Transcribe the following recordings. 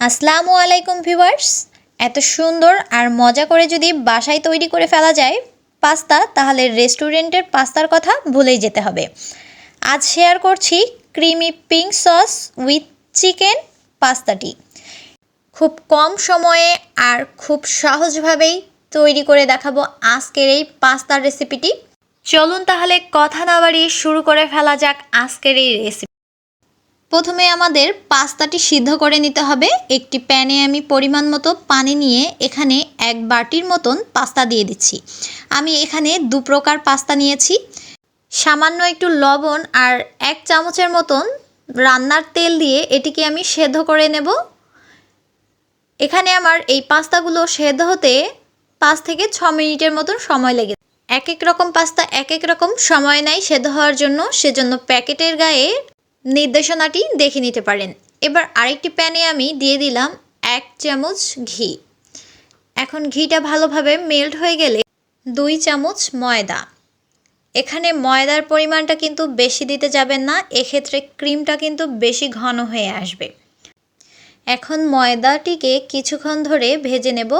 আসসালামু আলাইকুম ভিউয়ার্স। এত সুন্দর আর মজা করে যদি বাসায় তৈরি করে ফেলা যায় পাস্তা, তাহলে রেস্টুরেন্টের পাস্তার কথা ভুলেই যেতে হবে। আজ শেয়ার করছি creamy pink sauce with chicken পাস্তাটি। খুব কম সময়ে আর খুব সহজভাবেই তৈরি করে দেখাবো আজকের এই পাস্তার রেসিপিটি চলুন তাহলে কথা না বাড়িয়ে শুরু করে ফেলা যাক আজকের এই রেসিপি প্রথমে আমাদের পাস্তাটি সিদ্ধ করে নিতে হবে। একটি প্যানে আমি পরিমাণ মতো পানি নিয়ে এখানে এক বাটির মতন পাস্তা দিয়ে দিচ্ছি। আমি এখানে দু প্রকার পাস্তা নিয়েছি। সামান্য একটু লবণ আর এক চামচের মতন রান্নার তেল দিয়ে এটিকে আমি সেদ্ধ করে নেব। এখানে আমার এই পাস্তাগুলো সেদ্ধ হতে পাঁচ থেকে ছ মিনিটের মতন সময় লেগে এক এক রকম পাস্তা এক এক রকম সময় নেয় সেদ্ধ হওয়ার জন্য। সেজন্য প্যাকেটের গায়ে নির্দেশনাটি দেখে নিতে পারেন। এবার আরেকটি প্যানে আমি দিয়ে দিলাম এক চামচ ঘি। এখন ঘিটা ভালোভাবে মেল্ট হয়ে গেলে দুই চামচ ময়দা। এখানে ময়দার পরিমাণটা কিন্তু বেশি দিতে যাবেন না, এক্ষেত্রে ক্রিমটা কিন্তু বেশি ঘন হয়ে আসবে। এখন ময়দাটিকে কিছুক্ষণ ধরে ভেজে নেব।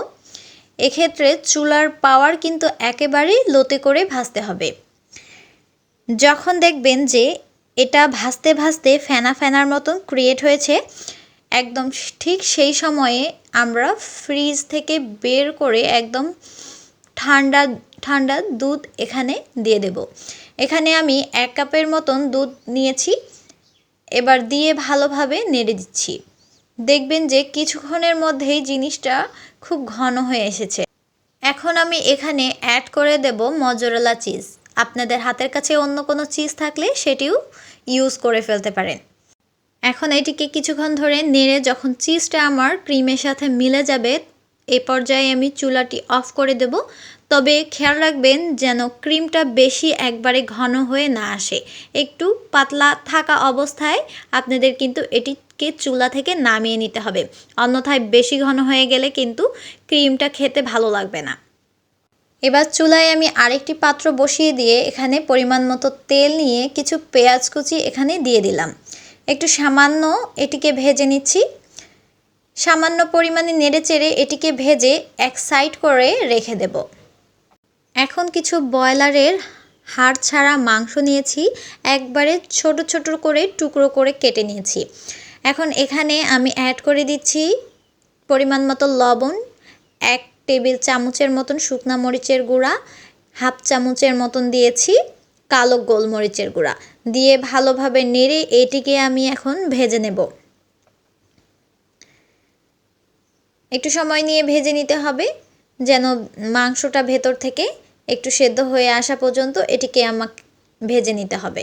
এক্ষেত্রে চুলার পাওয়ার কিন্তু একেবারেই লোতে করে ভাজতে হবে। যখন দেখবেন যে এটা ভাসতে ভাসতে ফেনা ফেনার মতন ক্রিয়েট হয়েছে। একদম ঠিক সেই সময়ে আমরা ফ্রিজ থেকে বের করে একদম ঠান্ডা ঠান্ডা দুধ এখানে দিয়ে দেব। এখানে আমি এক কাপের মতন দুধ নিয়েছি। এবার দিয়ে ভালোভাবে নেড়ে দিচ্ছি। দেখবেন যে কিছুক্ষণের মধ্যেই জিনিসটা খুব ঘন হয়ে এসেছে। এখন আমি এখানে অ্যাড করে দেব মজরেলা চিজ আপনাদের হাতের কাছে অন্য কোনো চিজ থাকলে সেটিও ইউজ করে ফেলতে পারেন। এখন এটিকে কিছুক্ষণ ধরে নেড়ে যখন চিজটা আমার ক্রিমের সাথে মিলে যাবে, এ পর্যায়ে আমি চুলাটি অফ করে দেব। তবে খেয়াল রাখবেন যেন ক্রিমটা বেশি একবারে ঘন হয়ে না আসে। একটু পাতলা থাকা অবস্থায় আপনাদের কিন্তু এটিকে চুলা থেকে নামিয়ে নিতে হবে। অন্যথায় বেশি ঘন হয়ে গেলে কিন্তু ক্রিমটা খেতে ভালো লাগবে না। এবার চুলায় আমি আরেকটি পাত্র বসিয়ে দিয়ে এখানে পরিমাণ মতো তেল নিয়ে কিছু পেঁয়াজ কুচি এখানে দিয়ে দিলাম। একটু সামান্য এটিকে ভেজে নিচ্ছি। সামান্য পরিমাণে নেড়ে চেড়ে এটিকে ভেজে এক সাইড করে রেখে দেব। এখন কিছু ব্রয়লারের হাড় ছাড়া মাংস নিয়েছি। একবারে ছোট ছোট করে টুকরো করে কেটে নিয়েছি। এখন এখানে আমি অ্যাড করে দিচ্ছি পরিমাণ মতো লবণ, এক টেবিল চামচের মতন শুকনা মরিচের গুঁড়া, হাফ চামচের মতন দিয়েছি কালো গোলমরিচের গুঁড়া। দিয়ে ভালোভাবে নেড়ে এটিকে আমি এখন ভেজে নেব। একটু সময় নিয়ে ভেজে নিতে হবে, যেন মাংসটা ভেতর থেকে একটু সেদ্ধ হয়ে আসা পর্যন্ত এটিকে আমাকে, ভেজে নিতে হবে।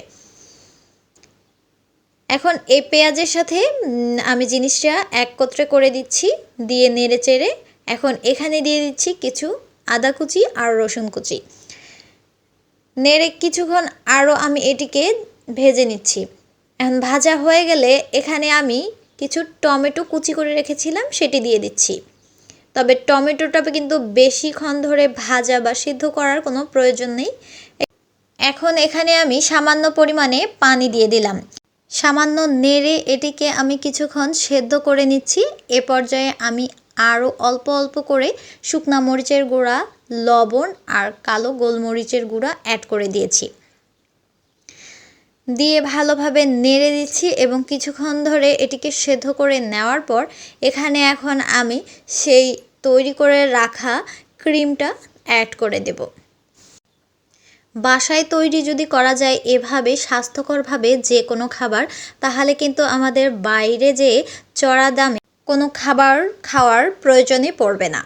এখন এই পেঁয়াজের সাথে আমি জিনিসটা একত্রে করে দিচ্ছি, দিয়ে নেড়ে চেড়ে এখন এখানে দিয়ে দিচ্ছি কিছু আদা কুচি আর রসুন কুচি। নেড়ে কিছুক্ষণ আরও আমি এটিকে ভেজে নিচ্ছি। এখন ভাজা হয়ে গেলে এখানে আমি কিছু টমেটো কুচি করে রেখেছিলাম, সেটি দিয়ে দিচ্ছি। তবে টমেটোটা কিন্তু বেশিক্ষণ ধরে ভাজা বা সিদ্ধ করার কোনো প্রয়োজন নেই। এখন এখানে আমি সামান্য পরিমাণে পানি দিয়ে দিলাম। সামান্য নেড়ে এটিকে আমি কিছুক্ষণ সেদ্ধ করে নিচ্ছি। এ পর্যায়ে আমি আরও অল্প অল্প করে শুকনা মরিচের গুঁড়া, লবণ আর কালো গোলমরিচের গুঁড়া অ্যাড করে দিয়েছি। দিয়ে ভালোভাবে নেড়ে দিচ্ছি এবং কিছুক্ষণ ধরে এটিকে সেদ্ধ করে নেওয়ার পর এখানে এখন আমি সেই তৈরি করে রাখা ক্রিমটা অ্যাড করে দেব। বাসায় তৈরি যদি করা যায় এভাবে স্বাস্থ্যকরভাবে যে কোনো খাবার, তাহলে কিন্তু আমাদের বাইরে যে চড়া দামে কোনো খাবার খাওয়ার প্রয়োজনই পড়বে না।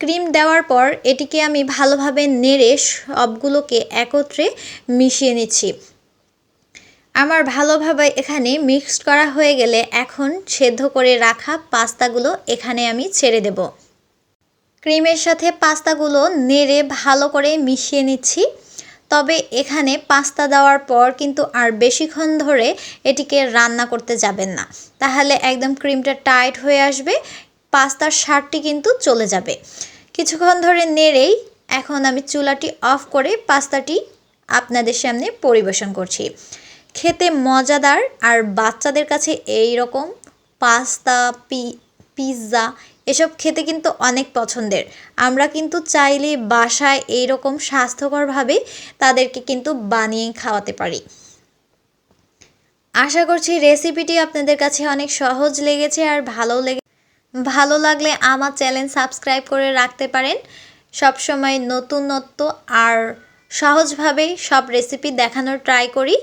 ক্রিম দেওয়ার পর এটিকে আমি ভালোভাবে নেড়ে সবগুলোকে একত্রে মিশিয়ে নিচ্ছি। আমার ভালোভাবে এখানে মিক্সড করা হয়ে গেলে এখন সেদ্ধ করে রাখা পাস্তাগুলো এখানে আমি ছেড়ে দেব। ক্রিমের সাথে পাস্তাগুলো নেড়ে ভালো করে মিশিয়ে নিচ্ছি। তবে এখানে পাস্তা দেওয়ার পর কিন্তু আর বেশিক্ষণ ধরে এটিকে রান্না করতে যাবেন না। তাহলে একদম ক্রিমটা টাইট হয়ে আসবে, পাস্তার স্বাদটি কিন্তু চলে যাবে। কিছুক্ষণ ধরে নেড়েই এখন আমি চুলাটি অফ করে পাস্তাটি আপনাদের সামনে পরিবেশন করছি। খেতে মজাদার আর বাচ্চাদের কাছে এই রকম পাস্তা, পি, পিৎজা এসব খেতে কিন্তু অনেক পছন্দের। আমরা কিন্তু চাইলে বাসায় এইরকম স্বাস্থ্যকরভাবে তাদেরকে কিন্তু বানিয়ে খাওয়াতে পারি। আশা করছি রেসিপিটি আপনাদের কাছে অনেক সহজ লেগেছে আর ভালো লেগে ভালো লাগলে আমার চ্যানেল সাবস্ক্রাইব করে রাখতে পারেন। সবসময় নতুনত্ব আর সহজভাবেই সব রেসিপি দেখানোর ট্রাই করি।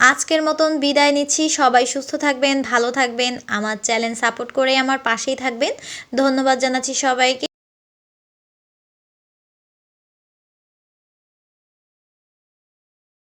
আজকের মতন বিদায় নিচ্ছি। সবাই সুস্থ থাকবেন, ভালো থাকবেন। আমার চ্যানেল সাপোর্ট করে আমার পাশেই থাকবেন। ধন্যবাদ জানাচ্ছি সবাইকে।